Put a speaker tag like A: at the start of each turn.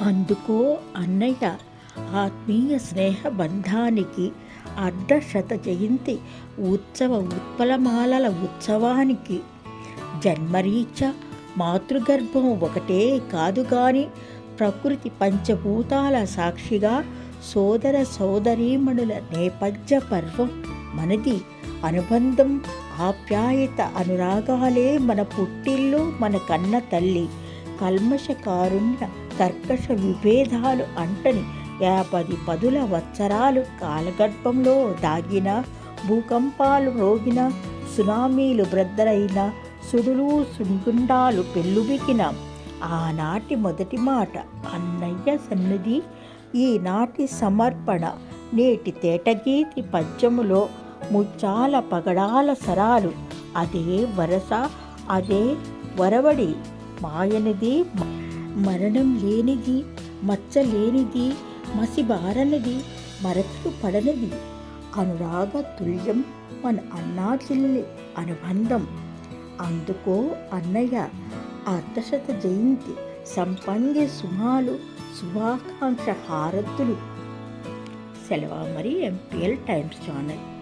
A: అందుకో అన్నయ్య ఆత్మీయ స్నేహ బంధానికి అర్ధశత జయంతి ఉత్సవ ఉత్పలమాలల ఉత్సవానికి. జన్మరీచ మాతృగర్భం ఒకటే కాదు గాని ప్రకృతి పంచభూతాల సాక్షిగా సోదర సోదరీమణుల నేపథ్య పర్వం మనది. అనుబంధం ఆప్యాయత అనురాగాలే మన పుట్టిల్లు మన కన్న తల్లి. కల్మష కారుణ్య కర్కశ విభేదాలు అంటని యాపది పదుల వత్సరాలు కాలగర్భంలో దాగిన భూకంపాలు రోగిన సునామీలు బ్రద్దలైన సుడులు సుడిగుండాలు పెళ్ళుబికిన ఆనాటి మొదటి మాట అన్నయ్య సన్నిధి. ఈనాటి సమర్పణ నేటి తేటగీతి పద్యములో ముచ్చాల పగడాల సరాలు అదే వరస అదే వరవడి మాయనిది. మరణం లేనిది మచ్చ లేనిది మసిబారనిది మరకలు పడనిది. అనురాగ తుల్యం మన అన్నాచిల్లి అనుబంధం. అందుకో అన్నయ్య అర్ధశత జయంతి సంపంగి సుమాలు శుభాకాంక్ష హారతులు. సెలవు మరి ఎంపీఎల్ టైమ్స్ ఛానల్.